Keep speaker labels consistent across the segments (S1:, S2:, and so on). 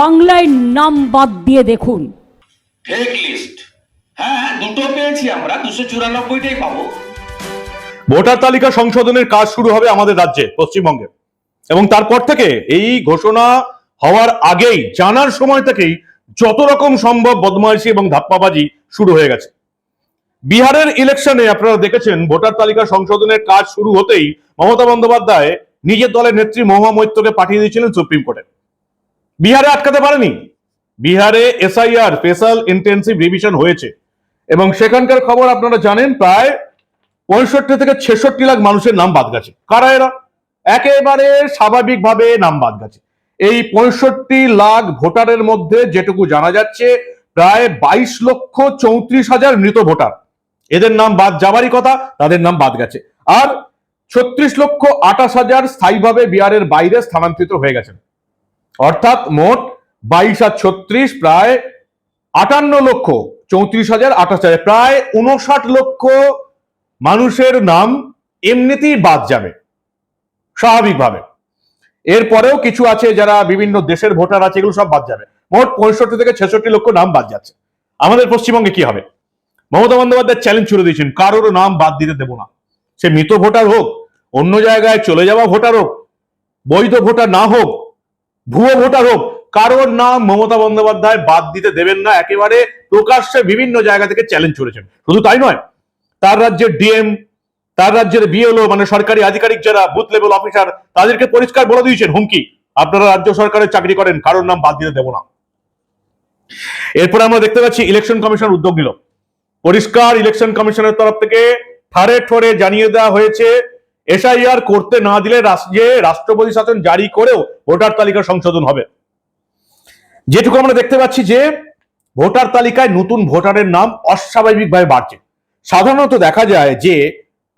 S1: বাংলায় নাম বাদ দিয়ে দেখুন।
S2: ফেক লিস্ট হ্যাঁ দুটো পেয়েছি আমরা দুশো চুরানব্বইটাই পাবো।
S3: ভোটার তালিকা সংশোধনের কাজ শুরু হবে আমাদের রাজ্যে পশ্চিমবঙ্গে। এবং তারপর থেকে এই ঘোষণা হওয়ার আগেই জানার সময় থেকেই যত রকম সম্ভব বদমাইশি এবং ধাপ্পাবাজি শুরু হয়ে গেছে। বিহারের ইলেকশনে আপনারা দেখেছেন ভোটার তালিকা সংশোধনের কাজ শুরু হতেই মমতা বন্দ্যোপাধ্যায় নিজের দলের নেত্রী মহুয়া মৈত্রকে পাঠিয়ে দিয়েছিলেন সুপ্রিম কোর্টে। বিহারে আটকাতে পারেনি। বিহারে এসআইআর, স্পেশাল ইন্টেন্সিভ রিভিশন হয়েছে। এবং সেখানকার খবর আপনারা জানেন, প্রায় পঁয়ষট্টি থেকে ছেষট্টি লাখ মানুষের নাম বাদ গেছে। কারা এরা? একেবারে স্বাভাবিকভাবে নাম বাদ গেছে। এই পঁয়ষট্টি লাখ ভোটারের মধ্যে যেটুকু জানা যাচ্ছে, প্রায় বাইশ লক্ষ চৌত্রিশ হাজার মৃত ভোটার। এদের নাম বাদ যাবারই কথা, তাদের নাম বাদ গেছে। আর ছত্রিশ লক্ষ আঠাশ হাজার স্থায়ীভাবে বিহারের বাইরে স্থানান্তরিত হয়ে গেছেন। অর্থাৎ মোট বাইশ আর ছত্রিশ প্রায় আটান্ন লক্ষ, চৌত্রিশ হাজার আঠাশ হাজার, প্রায় উনষাট লক্ষ মানুষের নাম এমনিতেই বাদ যাবে, স্বাভাবিকভাবে। এরপরেও কিছু আছে যারা বিভিন্ন দেশের ভোটার আছে, এগুলো সব বাদ যাবে। মোট পঁয়ষট্টি থেকে ছেষট্টি লক্ষ নাম বাদ যাচ্ছে। আমাদের পশ্চিমবঙ্গে কি হবে? মমতা বন্দ্যোপাধ্যায় চ্যালেঞ্জ ছুড়ে দিয়েছেন, কারোর নাম বাদ দিতে দেবো না। সে মৃত ভোটার হোক, অন্য জায়গায় চলে যাওয়া ভোটার হোক, বৈধ ভোটার না হোক ভুয়ো ভোটার হোক, কারোর নাম মমতা বন্দ্যোপাধ্যায় বাদ দিতে দেবেন না, একেবারে প্রকাশ্যে বিভিন্ন জায়গা থেকে চ্যালেঞ্জ ছুড়েছেন শুধু তাই নয়, তার রাজ্যের ডিএম তার রাজ্যের বিএলও মানে সরকারি আধিকারিক যারা বুথ লেভেল অফিসার তাদেরকে পরিষ্কার বলে দিয়েছেন হুমকি। আপনারা রাজ্য সরকারের চাকরি করেন, কারোর নাম বাদ দিতে দেব না। এরপরে আমরা দেখতে পাচ্ছি ইলেকশন কমিশন উদ্যোগ নিল। পরিষ্কার ইলেকশন কমিশনের তরফ থেকে ঠারে ঠোরে জানিয়ে দেওয়া হয়েছে এসআইআর করতে না দিলে রাজ্যে রাষ্ট্রপতি শাসন জারি করেও ভোটার তালিকা সংশোধন হবে। যেটুকু আমরা দেখতে পাচ্ছি যে, ভোটার তালিকায় নতুন ভোটারের নাম অস্বাভাবিকভাবে বাড়ছে। সাধারণত দেখা যায় যে,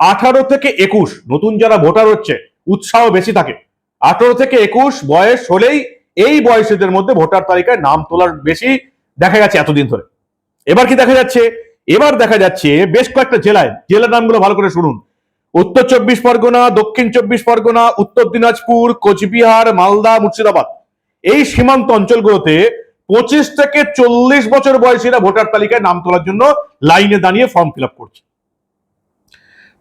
S3: আঠারো থেকে একুশ নতুন যারা ভোটার হচ্ছে, উৎসাহ বেশি থাকে। আঠারো থেকে একুশ বয়স হলেই এই বয়সীদের মধ্যে ভোটার তালিকায় নাম তোলার বেশি দেখা গেছে এতদিন ধরে। এবার কি দেখা যাচ্ছে? এবার দেখা যাচ্ছে বেশ কয়েকটা জেলায়, জেলার নামগুলো ভালো করে শুনুন। উত্তর চব্বিশ পরগনা, দক্ষিণ চব্বিশ পরগনা, উত্তর দিনাজপুর, কোচবিহার, মালদা, মুর্শিদাবাদ। এই সীমান্ত অঞ্চলগুলোতে পঁচিশ থেকে চল্লিশ বছর বয়সীরা ভোটার তালিকায় নাম তোলার জন্য লাইনে দাঁড়িয়ে ফর্ম ফিল আপ করছে।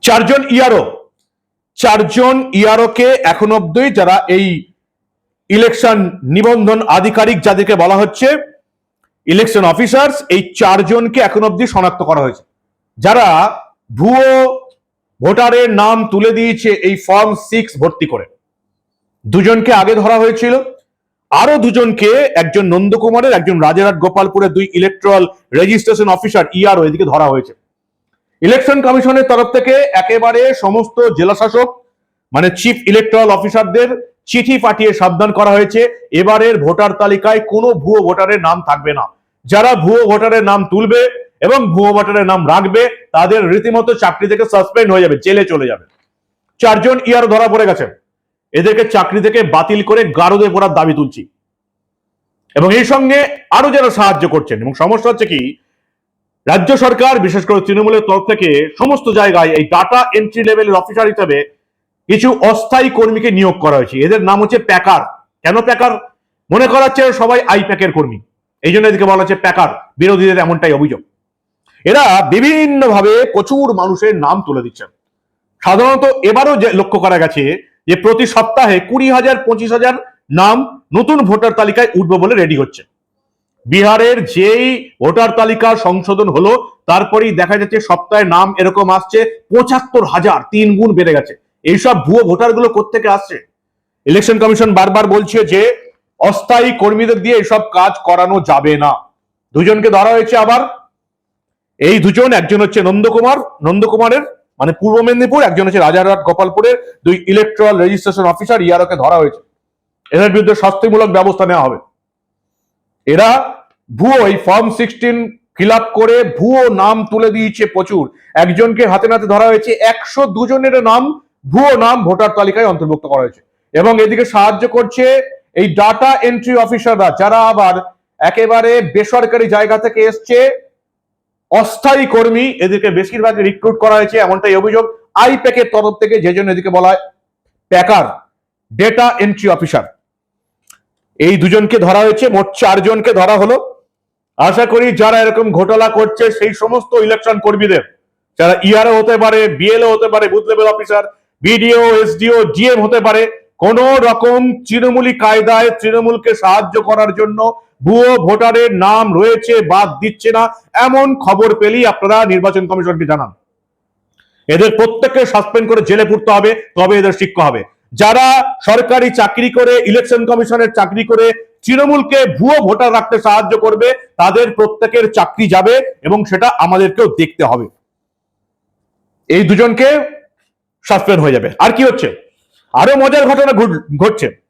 S3: চারজন ইয়ারও চারজন ইয়ারোকে এখন অব্দি যারা এই ইলেকশন নিবন্ধন আধিকারিক যাদেরকে বলা হচ্ছে ইলেকশন অফিসার্স এই চারজনকে এখন অব্দি শনাক্ত করা হয়েছে। যারা ভুয়ো ভোটারের নাম তুলে দিয়েছে এই ফর্ম সিক্স ভর্তি করে। দুজনকে আগে ধরা হয়েছিল। আরও দুজনকে একজন নন্দকুমারের, একজন রাজারহাট গোপালপুরের দুই ইলেকট্রাল রেজিস্ট্রেশন অফিসার ইআরও এদিকে ধরা হয়েছে। ইলেকশন কমিশনের তরফ থেকে একেবারে সমস্ত জেলা শাসক মানে চিফ ইলেকট্রাল অফিসারদের চিঠি পাঠিয়ে সাবধান করা হয়েছে। এবারের ভোটার তালিকায় কোনো ভুয়ো ভোটারের নাম থাকবে না। যারা ভুয়ো ভোটারের নাম তুলবে এবং ভুয়ো ভোটারের নাম রাখবে, তাদের রীতিমতো চাকরি থেকে সাসপেন্ড হয়ে যাবে, জেলে চলে যাবে। চারজন ইয়ার ধরা পড়ে গেছে। এদেরকে চাকরি থেকে বাতিল করে গারদে পড়ার দাবি তুলছি। এবং এই সঙ্গে আরও যারা সাহায্য করছেন, এবং সমস্যা হচ্ছে কি, রাজ্য সরকার, বিশেষ করে তৃণমূলের তরফ থেকে সমস্ত জায়গায় এই ডাটা এন্ট্রি লেভেলের অফিসার হিসেবে কিছু অস্থায়ী কর্মীকে নিয়োগ করা হয়েছে। এদের নাম হচ্ছে প্যাকার। কেন প্যাকার? মনে করা হচ্ছে সবাই আই প্যাকের কর্মী। এই জন্য এদিকে বলা হচ্ছে প্যাকার। বিরোধীদের এমনটাই অভিযোগ। এরা বিভিন্নভাবে প্রচুর মানুষের নাম তুলে দিচ্ছেন। সাধারণত এবারও যে লক্ষ্য করা গেছে যে প্রতি সপ্তাহে কুড়ি হাজার, পঁচিশ হাজার নাম নতুন ভোটার তালিকায় উঠবে বলে রেডি হচ্ছে। বিহারের যেই ভোটার তালিকা সংশোধন হলো, তারপরেই দেখা যাচ্ছে সপ্তাহে নাম এরকম আসছে, পঁচাত্তর হাজার তিন গুণ বেড়ে গেছে। এইসব ভুয়ো ভোটারগুলো কোথেকে আসছে? ইলেকশন কমিশন বারবার বলছে যে অস্থায়ী কর্মীদের দিয়ে এসব কাজ করানো যাবে না। দুজনকে ধরা হয়েছে আবার এই দুজন, একজন হচ্ছে নন্দকুমার, নন্দকুমারের মানে পূর্ব মেদিনীপুর, একজন হচ্ছে রাজারহাট, গোপালপুরের দুই ইলেকট্রাল রেজিস্ট্রেশন অফিসার ইয়ারকে ধরা হয়েছে। এদের বিরুদ্ধে শাস্তিমূলক ব্যবস্থা নেওয়া হবে। এরা ভুয়ো, এই ফর্ম সিক্সটিন ফিল করে ভুয়ো নাম তুলে দিয়েছে প্রচুর। একজনকে হাতে নাতে ধরা হয়েছে, একশো দুজনের নাম ভুয়ো নাম ভোটার তালিকায় অন্তর্ভুক্ত করা হয়েছে। এবং এদিকে সাহায্য করছে এই ডাটা এন্ট্রি অফিসাররা যারা আবার একেবারে বেসরকারি জায়গা থেকে এসছে অস্থায়ী কর্মী এদেরকে বেশিরভাগ রিক্রুট করা হয়েছে, এমনটাই অভিযোগ আইপ্যাকের তরফ থেকে, যে জন্য এদিকে বলা হয় প্যাকার ডেটা এন্ট্রি অফিসার এই দুজনকে ধরা হয়েছে, মোট চারজনকে ধরা হলো। আশা করি যারা এরকম ঘোটালা করছে, সেই সমস্ত ইলেকশন কর্মীদের, যারা ইআরও হতে পারে বিএলও হতে পারে booth level officer BDO SDO GM হতে পারে কোন রকম তৃণমূলী কায়দায় তৃণমূলকে সাহায্য করার জন্য ভুয়ো ভোটারের নাম রয়েছে, বাদ দিচ্ছে না, এমন খবর পেলেই আপনারা নির্বাচন কমিশনকে জানান। এদের প্রত্যেককে সাসপেন্ড করে জেলে পুরতে হবে, তবে এদের শিক্ষা হবে। যারা সরকারি চাকরি করে, ইলেকশন কমিশনের চাকরি করে, তৃণমূলকে ভুয়ো ভোটার রাখতে সাহায্য করবে, তাদের প্রত্যেকের চাকরি যাবে এবং সেটা আমাদেরকেও দেখতে হবে। এই দুজনকে সাসপেন্ড হয়ে যাবে। আর কি হচ্ছে? আরও মজার ঘটনা ঘট- ঘটছে।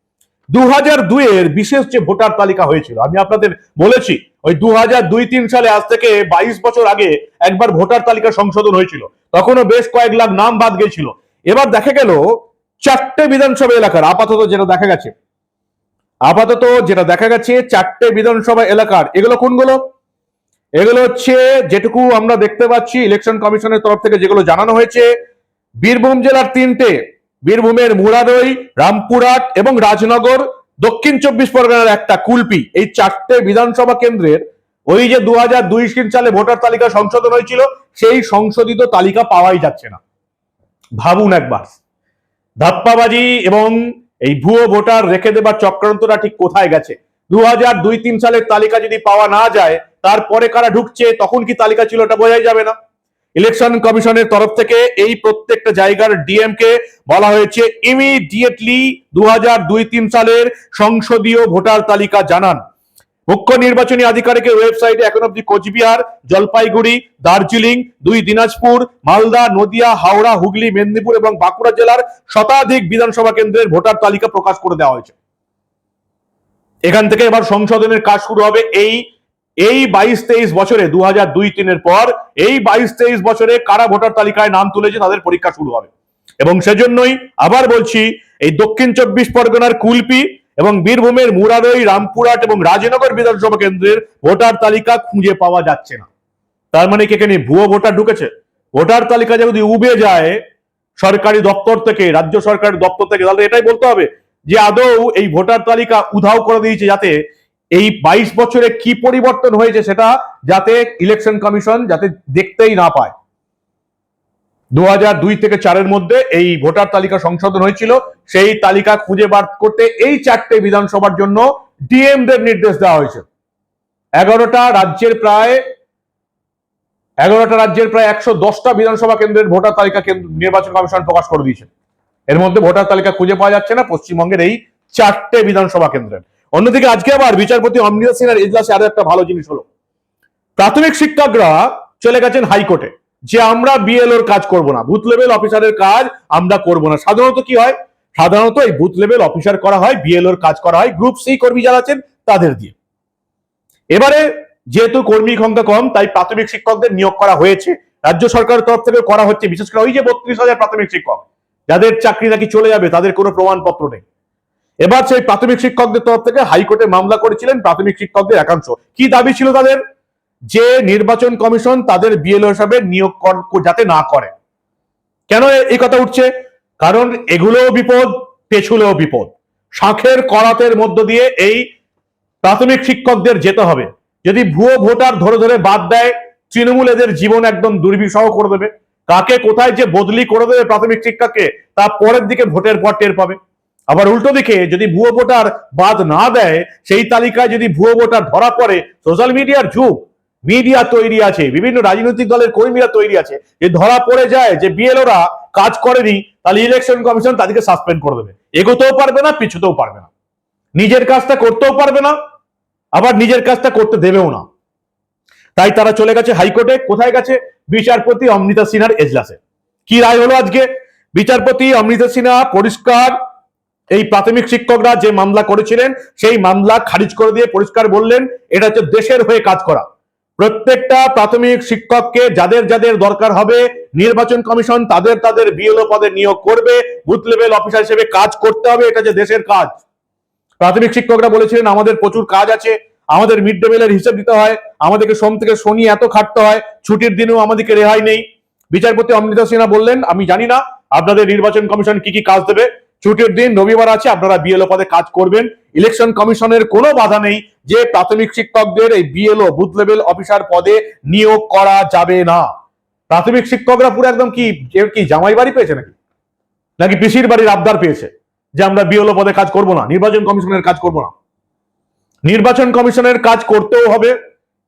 S3: দু হাজার দুইয়ের বিশেষ যে ভোটার তালিকা হয়েছিল, আমি আপনাদের বলেছি, ওই দু হাজার দুই তিন সালে আজ থেকে বাইশ বছর আগে একবার ভোটার তালিকা সংশোধন হয়েছিল। তখনও বেশ কয়েক লাখ নাম বাদ গেছিল। এবার দেখা গেল, চারটে বিধানসভা এলাকার, আপাতত যেটা দেখা গেছে, আপাতত যেটা দেখা গেছে, চারটে বিধানসভা এলাকার, এগুলো কোনগুলো? এগুলো হচ্ছে, যেটুকু আমরা দেখতে পাচ্ছি, ইলেকশন কমিশনের তরফ থেকে যেগুলো জানানো হয়েছে, বীরভূম জেলার তিনটে বীরভূমের মুরারই রামপুরহাট এবং রাজনগর, দক্ষিণ চব্বিশ পরগনার একটা কুলপি। এই চারটে বিধানসভা কেন্দ্রের ওই যে দু হাজার দুই সালে ভোটার তালিকা সংশোধন হয়েছিল, সেই সংশোধিত তালিকা পাওয়াই যাচ্ছে না। ভাবুন একবার। ধাপ্পাবাজি এবং এই ভুয়ো ভোটার রেখে দেবার চক্রান্তটা ঠিক কোথায় গেছে? দু হাজার দুই তিন সালের তালিকা যদি পাওয়া না যায়, তারপরে কারা ঢুকছে, তখন কি তালিকা ছিল ওটা বোঝাই যাবে না। ইলেকশন কমিশনের তরফ থেকে এই প্রত্যেকটা জায়গার ডিএম কে বলা হয়েছে ইমিডিয়েটলি দু হাজার দুই তিন সালের সংসদীয় ভোটার তালিকা জানান। মুখ্য নির্বাচনী আধিকারিকের ওয়েবসাইটে এখন অব্দি কোচবিহার, জলপাইগুড়ি, দার্জিলিং, দুই দিনাজপুর, মালদা, নদিয়া, হাওড়া, হুগলি, মেদিনীপুর এবং বাঁকুড়া জেলার শতাধিক বিধানসভা কেন্দ্রের ভোটার তালিকা প্রকাশ করে দেওয়া হয়েছে। এখান থেকে এবার সংশোধনের কাজ শুরু হবে এই এই বাইশ তেইশ বছরে দু হাজার দুই তিনের পর, এই বাইশ তেইশ বছরে কারা ভোটার তালিকায় নাম তুলেছে তাদের পরীক্ষা শুরু হবে। এবং সেজন্যই আবার বলছি, এই দক্ষিণ চব্বিশ পরগনার কুলপি এবং বীরভূমের মুরারই, রামপুরহাট এবং রাজনগর বিধানসভা কেন্দ্রের ভোটার তালিকা খুঁজে পাওয়া যাচ্ছে না। তার মানে কি এখানে ভুয়ো ভোটার ঢুকেছে? ভোটার তালিকা যদি উবে যায়, সরকারি দপ্তর থেকে, রাজ্য সরকারের দপ্তর থেকে, তাহলে এটাই বলতে হবে যে আদৌ এই ভোটার তালিকা উধাও করে দিয়েছে যাতে এই বাইশ বছরে কি পরিবর্তন হয়েছে সেটা যাতে ইলেকশন কমিশন যাতে দেখতেই না পায়। দু দুই থেকে চারের মধ্যে এই ভোটার তালিকা সংশোধন হয়েছিল, সেই তালিকা খুঁজে বার করতে এই চারটে বিধানসভার জন্য ডিএম দের নির্দেশ দেওয়া হয়েছে। এগারোটা রাজ্যের প্রায়, এগারোটা রাজ্যের প্রায় একশো দশটা বিধানসভা কেন্দ্রের ভোটার তালিকা নির্বাচন কমিশন প্রকাশ করে দিয়েছে। এর মধ্যে ভোটার তালিকা খুঁজে পাওয়া যাচ্ছে না, পশ্চিমবঙ্গের এই চারটে বিধানসভা কেন্দ্রের। অন্যদিকে আজকে আবার বিচারপতি অমৃতা সিনহার এজলাসে আরও একটা ভালো জিনিস হলো। প্রাথমিক শিক্ষকরা চলে গেছেন হাইকোর্টে। যে আমরা বিএলওর কাজ করব না, বুথ লেভেল অফিসারের কাজ আমরা করব না। সাধারণত কি হয়? সাধারণত এই বুথ লেভেল অফিসার করা হয় বিএলওর কাজ করা হয় গ্রুপ সি কর্মী যারা আছেন তাদের দিয়ে। এবারে যেহেতু কর্মী সংখ্যা কম, তাই প্রাথমিক শিক্ষকদের নিয়োগ করা হয়েছে। রাজ্য সরকারের তরফ থেকে করা হচ্ছে, বিশেষ করে ওই যে বত্রিশ হাজার প্রাথমিক শিক্ষক। যাদের চাকরি নাকি চলে যাবে, তাদের কোনো প্রমাণপত্র নেই। এবার সেই প্রাথমিক শিক্ষকদের তরফ থেকে হাইকোর্টে মামলা করেছিলেন প্রাথমিক শিক্ষকদের একাংশ। কি দাবি ছিল তাদের? যে নির্বাচন কমিশন তাদের বিএলও হিসাবে নিয়োগ যাতে না করে। কেন এই কথা উঠছে? কারণ এগুলোও বিপদ, পেছুলেও বিপদ। শাঁখের করাতের মধ্য দিয়ে এই প্রাথমিক শিক্ষকদের যেতে হবে। যদি ভুয়ো ভোটার ধরে ধরে বাদ দেয়, তৃণমূল এদের জীবন একদম দুর্বিষহ করে দেবে। কাকে কোথায় যে বদলি করে দেবে প্রাথমিক শিক্ষাকে তা পরের দিকে ভোটের পর টের পাবে। আবার উল্টো দিকে যদি ভুয়ো ভোটার বাদ না দেয়, সেই তালিকায় যদি ভুয়ো ভোটার ধরা পড়ে সোশ্যাল মিডিয়ার যুগ মিডিয়া তৈরি আছে, বিভিন্ন রাজনৈতিক দলের কর্মীরা তৈরি আছে। যে ধরা পড়ে যায়, যে বিএলওরা কাজ করেনি, তাহলে ইলেকশন কমিশন তাদেরকে সাসপেন্ড করে দেবে। এগোতেও পারবে না, পিছুতেও পারবে না। নিজের কাজটা করতেও পারবে না, আবার নিজের কাজটা করতে দেবেও না। তাই তারা চলে গেছে হাইকোর্টে। কোথায় গেছে? বিচারপতি অমৃতা সিনহার এজলাসে। কি রায় হলো আজকে? বিচারপতি অমৃতা সিনহা পরিষ্কার এই প্রাথমিক শিক্ষকরা যে মামলা করেছিলেন, সেই মামলা খারিজ করে দিয়ে পরিষ্কার বললেন, এটা হচ্ছে দেশের হয়ে কাজ করা। প্রত্যেকটা প্রাথমিক শিক্ষককে যাদের যাদের দরকার হবে, নির্বাচন কমিশন তাদের তাদের বিএলও পদে নিয়োগ করবে, বুথ লেভেল অফিসার হিসেবে কাজ করতে হবে, এটা যে দেশের কাজ। প্রাথমিক শিক্ষকরা বলেছিলেন, আমাদের প্রচুর কাজ আছে, আমাদের মিড ডে মিলের হিসেব দিতে হয়, আমাদেরকে সোম থেকে শনি এত খাটতে হয়, ছুটির দিনেও আমাদেরকে রেহাই নেই। বিচারপতি অমৃতা সিনহা বললেন, আমি জানি না, আপনাদের নির্বাচন কমিশন কি কি কাজ দেবে ছুটির দিন রবিবার আছে, আপনারা বিএলও পদে কাজ করবেন। ইলেকশন কমিশনের কোনো বাধা নেই, যে প্রাথমিক শিক্ষকদের এই বিএলও বুথ লেভেল অফিসার পদে নিয়োগ করা যাবে না। প্রাথমিক শিক্ষকরা পুরো একদম কি কি, জামাই বাড়ি পেয়েছে নাকি? নাকি পিসির বাড়ির আবদার পেয়েছে, যে আমরা বিএলও পদে কাজ করব না, নির্বাচন কমিশনের কাজ করব না? নির্বাচন কমিশনের কাজ করতেও হবে,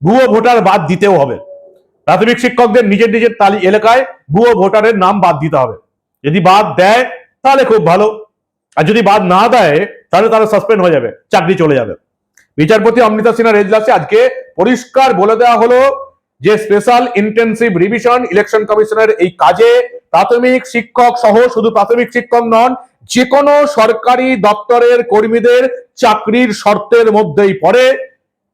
S3: ভুয়ো ভোটার বাদ দিতেও হবে। প্রাথমিক শিক্ষকদের নিজের নিজের তালি, এলাকায় ভুয়ো ভোটারের নাম বাদ দিতে হবে। যদি বাদ দেয়, তাহলে খুব ভালো। আর যদি বাদ না দেয়, তাহলে তারা সাসপেন্ড হয়ে যাবে, চাকরি চলে যাবে। বিচারপতি অমৃতা সিনহার এজলাসে আজকে পরিষ্কার বলে দেওয়া হলো যে স্পেশাল ইন্টেন্সিভ রিভিশন ইলেকশন কমিশনের এই কাজে প্রাথমিক শিক্ষক সহ শুধু প্রাথমিক শিক্ষক নন যে কোনো সরকারি দপ্তরের কর্মীদের চাকরির শর্তের মধ্যেই পড়ে।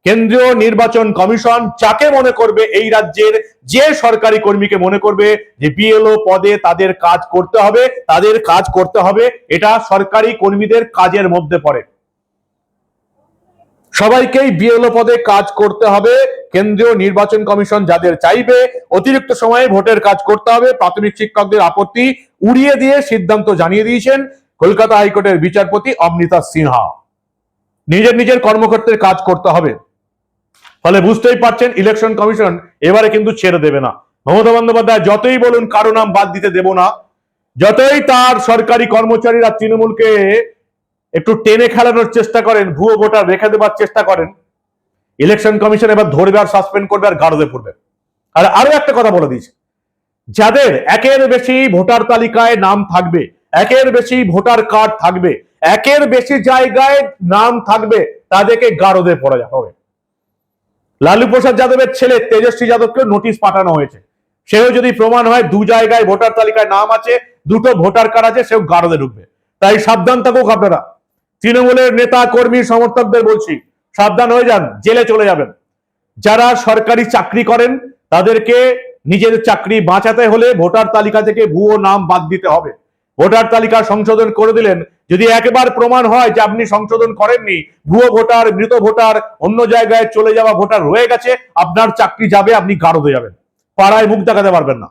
S3: কেন্দ্রীয় নির্বাচন কমিশন যাকে মনে করবে এই রাজ্যের যে সরকারি কর্মীকে মনে করবে যে বিএলও পদে তাদের কাজ করতে হবে, তাদের কাজ করতে হবে, এটা সরকারি কর্মীদের কাজের মধ্যে পড়ে। সবাইকেই বিএলও পদে কাজ করতে হবে, কেন্দ্রীয় নির্বাচন কমিশন যাদের চাইবে, অতিরিক্ত সময়ে ভোটের কাজ করতে হবে, প্রাথমিক শিক্ষকদের আপত্তি উড়িয়ে দিয়ে সিদ্ধান্ত জানিয়ে দিয়েছেন কলকাতা হাইকোর্টের বিচারপতি অমৃতা সিনহা। নিজের নিজের কর্মকর্তার কাজ করতে হবে। ফলে বুঝতেই পারছেন ইলেকশন কমিশন এবারে কিন্তু ছেড়ে দেবে না। মমতা বন্দ্যোপাধ্যায় যতই বলুন কারও নাম বাদ দিতে দেব না, যতই তার সরকারি কর্মচারীরা তৃণমূলকে একটু টেনে খেলানোর চেষ্টা করেন, ভুয়ো ভোটার রেখে দেবার চেষ্টা করেন ইলেকশন কমিশন এবার ধরবে আর সাসপেন্ড করবে আর গাড়দে পড়বে। আর আরও একটা কথা বলে দিয়েছে, যাদের একের বেশি ভোটার তালিকায় নাম থাকবে, একের বেশি ভোটার কার্ড থাকবে, একের বেশি জায়গায় নাম থাকবে, তাদেরকে গারদে পড়া হবে। লালু প্রসাদ যাদবের ছেলে তেজস্বী যাদবকে নোটিশ পাঠানো হয়েছে। সেও যদি প্রমাণ হয়, দু জায়গায় ভোটার তালিকায় নাম আছে, দুটো ভোটার কার্ড আছে, সেও গারদে ঢুকবে। তাই সাবধান থাকুক আপনারা। তৃণমূলের নেতা, কর্মী, সমর্থকদের বলছি, সাবধান হয়ে যান, জেলে চলে যাবেন। যারা সরকারি চাকরি করেন, তাদেরকে নিজের চাকরি বাঁচাতে হলে ভোটার তালিকা থেকে ভুয়ো নাম বাদ দিতে হবে। ভোটার তালিকা সংশোধন করে দিলেন। যদি একবার প্রমাণ হয় যে আপনি সংশোধন করেননি, ভুয়ো ভোটার, মৃত ভোটার, অন্য জায়গায় চলে যাওয়া ভোটার রয়ে গেছে, আপনার চাকরি যাবে, আপনি গারদে যাবেন। পাড়ায় মুখ দেখাতে পারবেন না।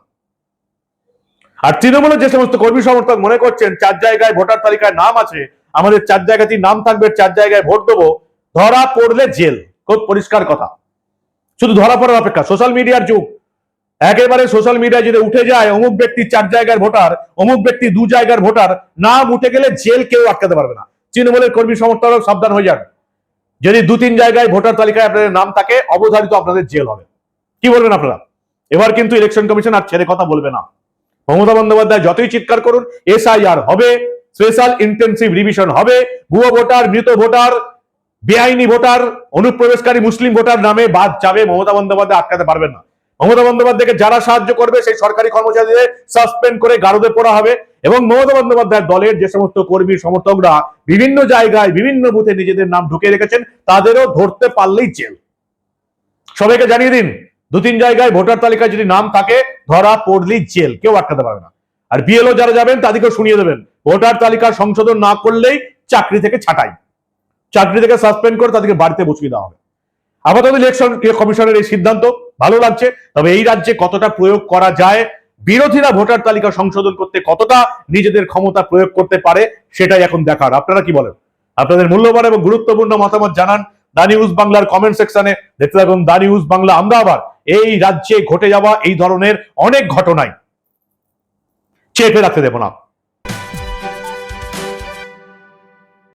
S3: আর তৃণমূলের যে সমস্ত কর্মী সমর্থক মনে করছেন, চার জায়গায় ভোটার তালিকায় নাম আছে, আমাদের চার জায়গাতেই নাম থাকবে, চার জায়গায় ভোট দেবো, ধরা পড়লে জেল। খুব পরিষ্কার কথা। শুধু ধরা পড়ার অপেক্ষা, সোশ্যাল মিডিয়ার যুগ। একেবারে সোশ্যাল মিডিয়ায় যদি উঠে যায়, অমুক ব্যক্তি চার জায়গার ভোটার, অমুক ব্যক্তি দু জায়গার ভোটার, নাম উঠে গেলে জেল কেউ আটকাতে পারবে না। তৃণমূলের কর্মী সমর্থকরা সাবধান হয়ে যান। যদি দু তিন জায়গায় ভোটার তালিকায় আপনাদের নাম থাকে, অবধারিত আপনাদের জেল হবে। কি বলবেন আপনারা? এবার কিন্তু ইলেকশন কমিশন আর ছেড়ে কথা বলবে না। মমতা বন্দ্যোপাধ্যায় যতই চিৎকার করুন, এসআইআর হবে স্পেশাল ইন্টেন্সিভ রিভিশন হবে, ভুয়ো ভোটার, মৃত ভোটার, বেআইনি ভোটার, অনুপ্রবেশকারী মুসলিম ভোটার নামে বাদ যাবে মমতা বন্দ্যোপাধ্যায়, আটকাতে পারবেন না। মমতা বন্দ্যোপাধ্যায়কে যারা সাহায্য করবে, সেই সরকারি কর্মচারীদের সাসপেন্ড করে গারদে পড়া হবে এবং মমতা বন্দ্যোপাধ্যায়ের দলের যে সমস্ত কর্মী, সমর্থকরা বিভিন্ন জায়গায়, বিভিন্ন বুথে নিজেদের নাম ঢুকে রেখেছেন, তাদেরও ধরতে পারলেই জেল। সবাইকে জানিয়ে দিন, দু তিন জায়গায় ভোটার তালিকায় যদি নাম থাকে, ধরা পড়লেই জেল, কেউ আটকাতে পারবে না। আর বিএলও যারা যাবেন, তাদেরকেও শুনিয়ে দেবেন, ভোটার তালিকা সংশোধন না করলেই চাকরি থেকে ছাঁটাই। চাকরি থেকে সাসপেন্ড করে তাদেরকে বাড়িতে বসিয়ে দেওয়া হবে। আপাতত ইলেকশন কমিশনের এই সিদ্ধান্ত। ভালো লাগছে। তবে এই রাজ্যে কতটা প্রয়োগ করা যায়, বিরোধীরা ভোটার তালিকা সংশোধন করতে কতটা নিজেদের ক্ষমতা প্রয়োগ করতে পারে সেটাই এখন দেখার। আপনারা কি বলেন? আপনাদের মূল্যবান এবং গুরুত্বপূর্ণ মতামত জানান দা নিউজ বাংলার কমেন্ট সেকশনে দেখতে থাকুন দা নিউজ বাংলা। আমরা আবার এই রাজ্যে ঘটে যাওয়া এই ধরনের অনেক ঘটনায় চেপে রাখতে দেব না।